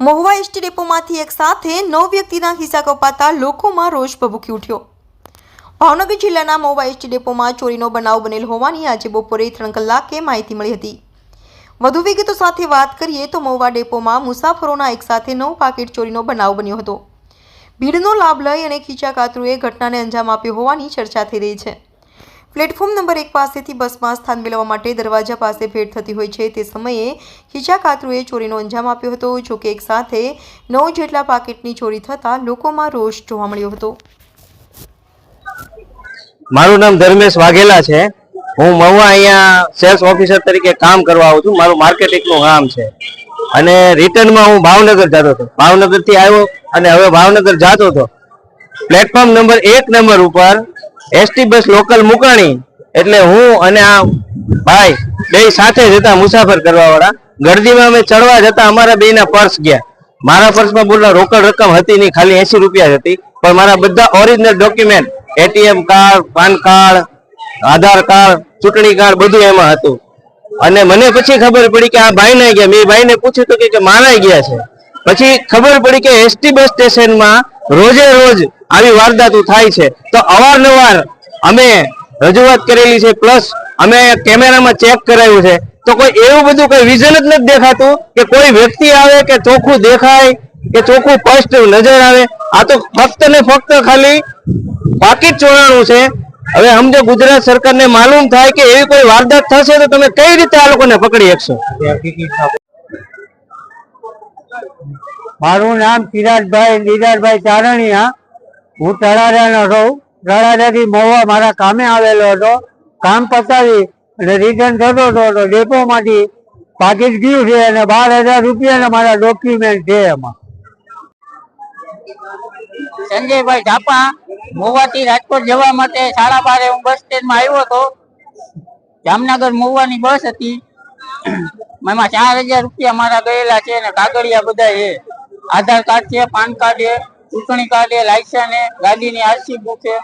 Mahuva ST ડેપોમાંથી એક સાથે નવ વ્યક્તિના ખિસ્સા કપાતા લોકોમાં રોષ ભભૂકી ઉઠ્યો. ભાવનગર જિલ્લાના મહુવા એસટી ડેપોમાં ચોરીનો બનાવ બનેલ હોવાની આજે બપોરે ત્રણ કલાકે માહિતી મળી હતી. વધુ વિગતો સાથે વાત કરીએ તો મહુવા ડેપોમાં મુસાફરોના એક સાથે નવ પાકેટ ચોરીનો બનાવ બન્યો હતો. ભીડનો લાભ લઈ અને ખીચા કાતરુએ ઘટનાને અંજામ આપ્યો હોવાની ચર્ચા થઈ રહી છે. પ્લેટફોર્મ નંબર એક પાસેથી બસમાં સ્થાન મેળવવા માટે દરવાજા પાસે ભેટ થતી હોય છે તે સમયે ખીચા કાતરુએ ચોરીનો અંજામ આપ્યો હતો જોકે એક સાથે નવ જેટલા પાકેટની ચોરી થતાં લોકોમાં રોષ જોવા મળ્યો હતો. મારું નામ ધર્મેશ વાઘેલા છે. હું મહુવા અહીંયા સેલ્સ ઓફિસર તરીકે કામ કરવા આવું છું. મારું માર્કેટિંગનું કામ છે. અને રિટર્નમાં હું ભાવનગર જતો હતો. ભાવનગરથી આવ્યો અને હવે ભાવનગર જાતો હતો. પ્લેટફોર્મ નંબર એક નંબર ઉપર એસટી બસ લોકલ મુકાણી એટલે હું અને આ ભાઈ બે સાથે જતા મુસાફર કરવા વાળા ગરદીમાં અમે ચડવા જતા અમારા બે પર્સ ગયા. મારા પર્સમાં બોલા રોકડ રકમ હતી નહીં, ખાલી એસી રૂપિયા હતી. પણ મારા બધા original document ATM card PAN card Aadhaar card ચૂંટણી કાર્ડ બધું એમાં હતું. અને મને પછી ખબર પડી કે આ ભાઈ ના ગયા. મેં ભાઈને પૂછ્યું તો કે મારા ગયા છે. પછી ખબર પડી કે એસટી બસ સ્ટેશનમાં રોજે રોજ આવી વારદાતો થાય છે. તો અવારનવાર અમે રજૂઆત કરેલી છે પ્લસ અમે કેમેરામાં ચેક કરાયું છે. તો કોઈ એવું બધું કોઈ વિઝન જ નથી દેખાતું કે કોઈ વ્યક્તિ આવે કે ચોખ્ખું દેખાય, કે ચોખ્ખું સ્પષ્ટ નજર આવે. આ તો ફક્ત ને ફક્ત ખાલી પાકીટ ચોરાણું છે. હવે સમજો ગુજરાત સરકારને માલુમ થાય કે એવી કોઈ વારદાત થશે તો તમે કઈ રીતે આ લોકોને પકડી શકશો? મારું નામ ચિરાગભાઈ લીલાભાઈ ચારણિયા. હું તળાજાનો છું તળાજાથી મહુવા મારા કામે આવેલો હતો. કામ પતાવી અને રિટર્ન થતો હતો તો ડેપોમાંથી પાકીટ ગયું છે અને બાર હજાર રૂપિયાના મારા ડોક્યુમેન્ટ છે એમાં. સંજયભાઈ ઝાપા મોવાથી રાજકોટ જવા માટે સાડા બારે હું બસ સ્ટેન્ડમાં આવ્યો હતો. જામનગર મોવાની બસ હતી. એમાં ચાર હજાર રૂપિયા મારા ગયેલા છે અને કાગળિયા બધા છે. આધાર કાર્ડ છે, પાન કાર્ડ છે, ચૂંટણી કાર્ડ છે, લાયસન્સ છે, ગાડીની આરસી બુક છે.